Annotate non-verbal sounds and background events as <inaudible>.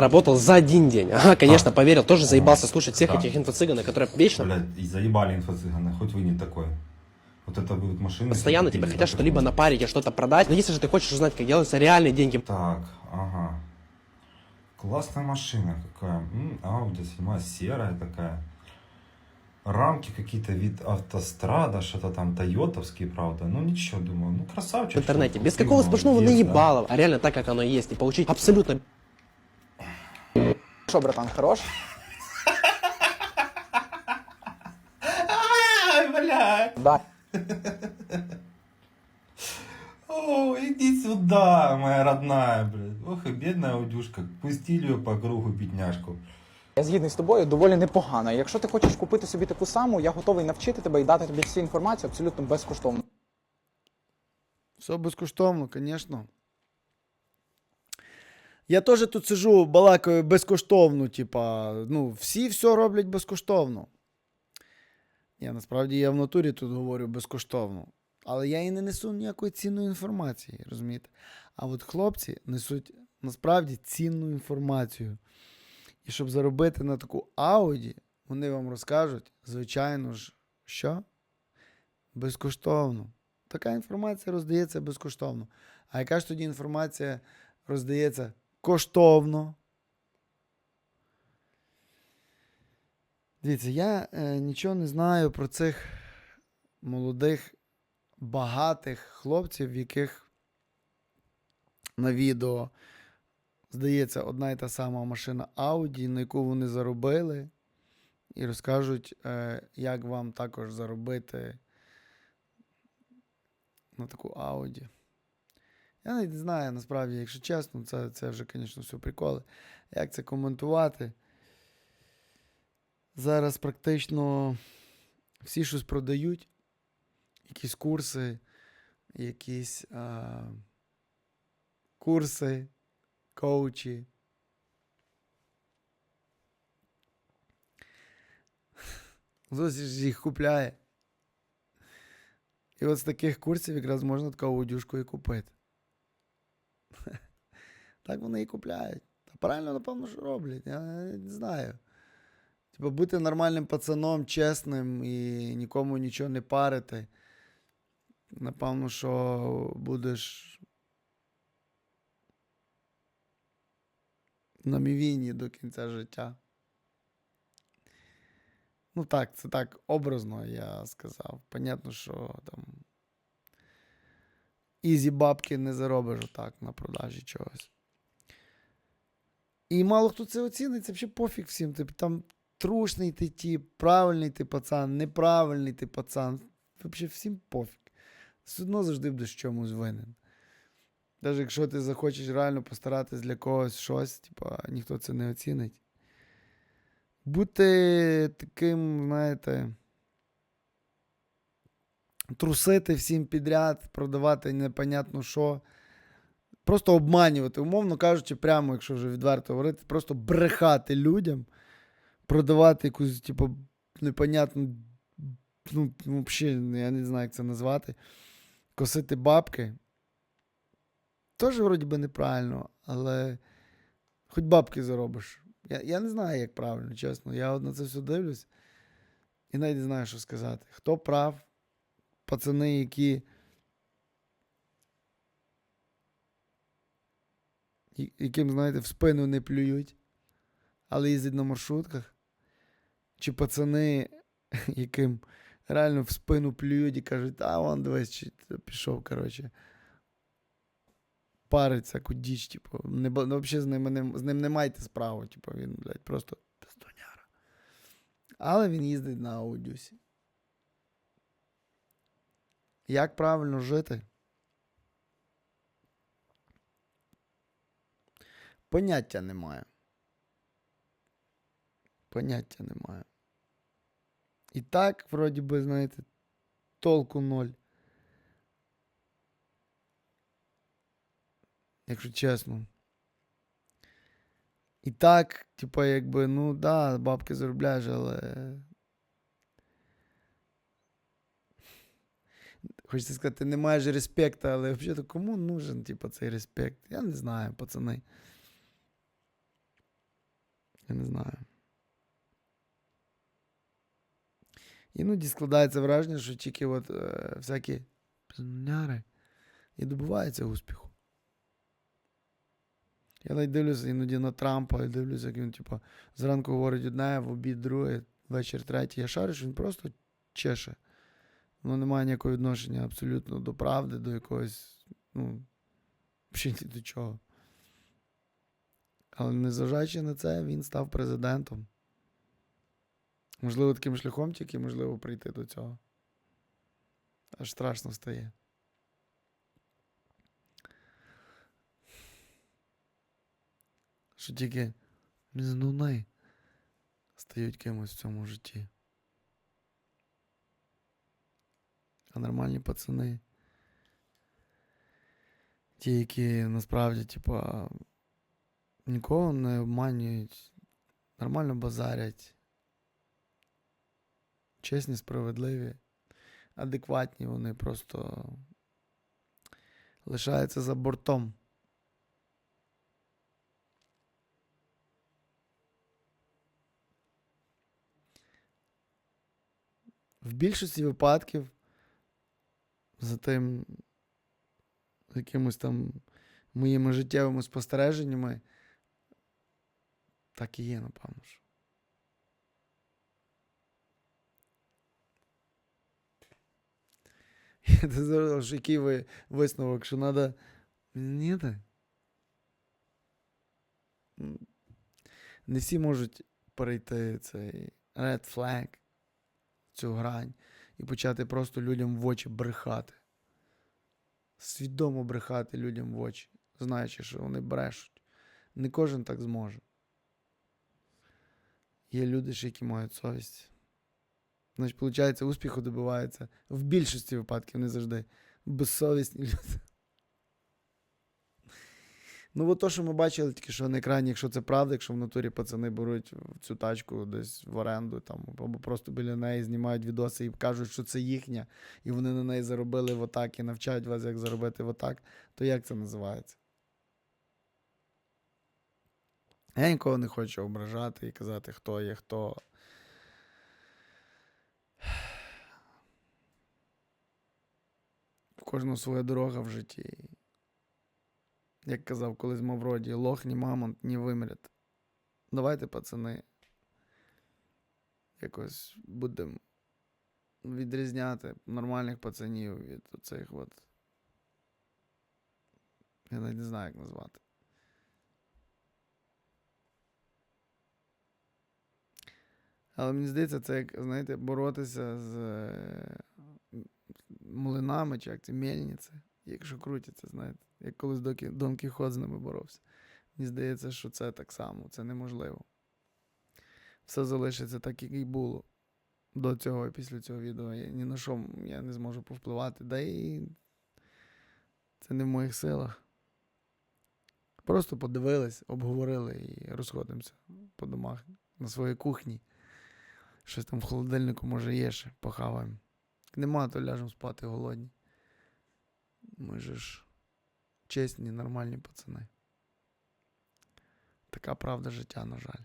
Работал за один день. Ага, конечно, поверил. Тоже заебался слушать всех Да. этих инфо-цыганов, которые вечно Блядь, и заебали инфо-цыганы, хоть вы не такой. Вот это будут машины. постоянно тебя пиздят, хотят что-либо напарить, что-то продать. Но если же ты хочешь узнать, как делаются реальные деньги, Так, ага. Классная машина какая. Audi 7 серая такая. Рамки какие-то вид автострада, что-то там тойотовские, правда. Ну ничего, думаю, ну красавчик. в интернете, без какого сплошного молодец, да. наебалова, а реально так, как оно есть, и получить абсолютно Що, братан, хорош? Ай, блядь. Да. О, иди сюда, моя родная, блядь. Ох и бедная Аудюшка. Пустили ее по кругу, бедняжку. Я згідний з тобою, доволі непогано. Якщо ти хочеш купити собі таку саму, я готовий навчити тебе і дати тобі всю інформацію абсолютно безкоштовно. Все безкоштовно, звісно. Я теж тут сижу, балакаю безкоштовно, типа, ну, всі все роблять безкоштовно. Ні, насправді я в натурі тут говорю безкоштовно. Але я і не несу ніякої цінної інформації, розумієте? А от хлопці несуть насправді цінну інформацію. І щоб заробити на таку ауді, вони вам розкажуть, звичайно ж, що? Безкоштовно. Така інформація роздається безкоштовно. А яка ж тоді інформація роздається коштовно? Дивіться, я е, нічого не знаю про цих молодих, багатих хлопців, в яких на відео здається одна і та сама машина Audi, на яку вони заробили, і розкажуть, е, як вам також заробити на таку Ауді. Я не знаю, насправді, якщо чесно, це, це вже, звісно, все приколи. Як це коментувати? Зараз практично всі щось продають, якісь курси, якісь а, курси, коучі. Хтось їх купляє. І от з таких курсів якраз можна таку аудюшку і купити. <laughs> Так вони і купляють. Та правильно, напевно, що роблять. Я не знаю. Типа бути нормальним пацаном, чесним і нікому нічого не парити. Напевно, що будеш на мівіні до кінця життя. Ну так, це так образно я сказав. Понятно, що там ізі бабки не заробиш отак на продажі чогось. І мало хто це оцінить, це взагалі пофіг всім. Типу, там трушний ти тіп, правильний ти пацан, неправильний ти пацан. Взагалі всім пофіг. Все одно завжди будеш чомусь винен. Навіть якщо ти захочеш реально постаратись для когось щось, типу, ніхто це не оцінить бути таким, знаєте, трусити всім підряд, продавати непонятно що. Просто обманювати, умовно кажучи, прямо, якщо вже відверто говорити, просто брехати людям, продавати якусь, типу, непонятну, ну, взагалі, я не знаю, як це назвати, косити бабки. Теж, вроді би, неправильно, але хоч бабки заробиш. Я, я не знаю, як правильно, чесно. Я от на це все дивлюсь і навіть не знаю, що сказати. Хто прав? Пацани, які. Яким, знаєте, в спину не плюють, але їздять на маршрутках. Чи пацани, <laughs> яким реально в спину плюють і кажуть, а вон дивись, чи пішов, коротше. Парить всяку діч, типу, не, ну, взагалі з ним, не, з ним не майте справу, типу, він, блядь, просто пиздоняра. Але він їздить на аудюсі. Як правильно жити? Поняття немає. Поняття немає. І так, вроді би, знаєте, толку ноль. Якщо чесно. І так, типа, якби, ну да, бабки заробляєш, але. Хочеться сказати, ти не маєш респекту, але взагалі кому нужен, типа, цей респект? Я не знаю, пацани. Я не знаю. Іноді складається враження, що тільки от е, всякі пізняри і добиваються успіху. Я навіть дивлюся іноді на Трампа і дивлюся, як він, типу, зранку говорить одне, в обід друге, вечір третє. Я шарю, що він просто чеше. Воно не має ніякого відношення абсолютно до правди, до якогось, ну, взагалі ні до чого. Але незважаючи на це, він став президентом. Можливо, таким шляхом тільки можливо прийти до цього. Аж страшно стає. Що тільки мізнуни стають кимось в цьому житті. А нормальні пацани. Ті, які насправді, типа, нікого не обманюють, нормально базарять. Чесні, справедливі, адекватні, вони просто лишаються за бортом. В більшості випадків за тим якимось там моїми життєвими спостереженнями так і є, напевно. <laughs> що який ви висновок, що треба. Ні, та. М, Не всі можуть перейти цей red flag, цю грань, і почати просто людям в очі брехати. Свідомо брехати людям в очі, знаючи, що вони брешуть. Не кожен так зможе. Є люди, ж, які мають совість. Значить, виходить, успіху добивається в більшості випадків, не завжди. Безсовісні люди. Ну, от то, що ми бачили тільки що на екрані, якщо це правда, якщо в натурі пацани беруть цю тачку десь в оренду, там, або просто біля неї знімають відоси і кажуть, що це їхня, і вони на неї заробили в отак і навчають вас, як заробити в отак, то як це називається? Я нікого не хочу ображати і казати, хто є хто. В кожного своя дорога в житті. Як казав колись Мавроді, лох, ні мамонт, ні вимрять. Давайте, пацани, якось будемо відрізняти нормальних пацанів від оцих от. Я навіть не знаю, як назвати. Але мені здається, це як, знаєте, боротися з е, млинами, чи як це мельниці, якщо крутяться, знаєте, як колись Дон Кіхот з ними боровся. Мені здається, що це так само, це неможливо. Все залишиться так, як і було до цього і після цього відео. Я ні на що я не зможу повпливати. Да і це не в моїх силах. Просто подивились, обговорили і розходимося по домах на своїй кухні. Щось там в холодильнику, може, є ще, похаваємо. Нема, то ляжемо спати голодні. Ми же ж чесні, нормальні пацани. Така правда життя, на жаль.